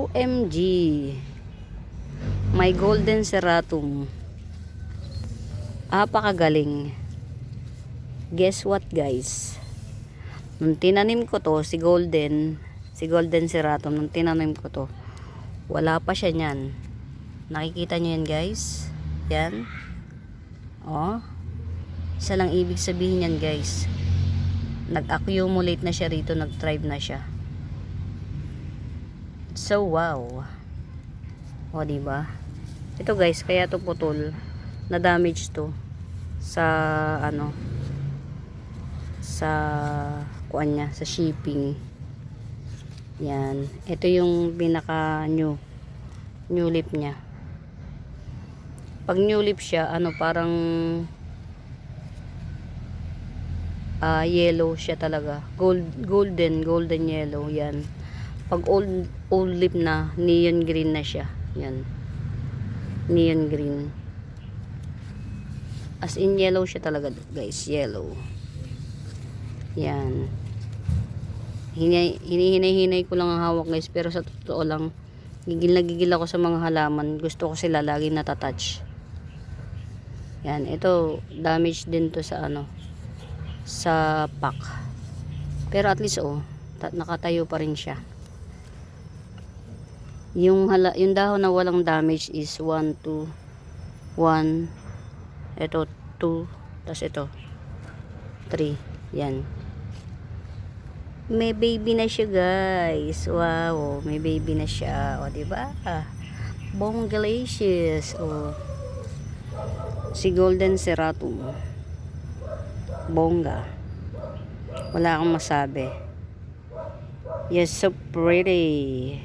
OMG. My golden seratum. Apakagaling. Guess what guys? Nung tinanim ko to, si golden, si golden seratum, nung tinanim ko to, wala pa siya niyan. Nakikita nyo yan guys? Yan. Oh. Isa lang ibig sabihin yan guys. Nag-accumulate na siya rito, nag-thrive na siya. So wow. O di ba? Ito guys, kaya to putol na damage to sa ano sa kuan niya, sa shipping. Yan. Ito yung pinaka new new lip niya. Pag new lip siya, ano parang ah yellow siya talaga. Gold golden, golden yellow 'yan. Pag old old lip na, neon green na siya. 'Yan. Neon green. As in yellow siya talaga, guys, yellow. Yan. Hinay, hinihinay-hinay ko lang ang hawak guys, pero sa totoo lang, gigil na gigil ako sa mga halaman. Gusto ko sila lagi natatouch. Yan, ito, damage din to sa ano, sa pack. Pero at least, oh, ta- nakatayo pa rin siya. Yung, hala, yung dahon na walang damage is 1, 2, 1, ito 2, tas ito 3, yan. May baby na siya guys. Wow, may baby na siya. O, di ba? Bongalicious. O. Si Golden Seratum. Bongga. Wala akong masabi. Yes, so pretty.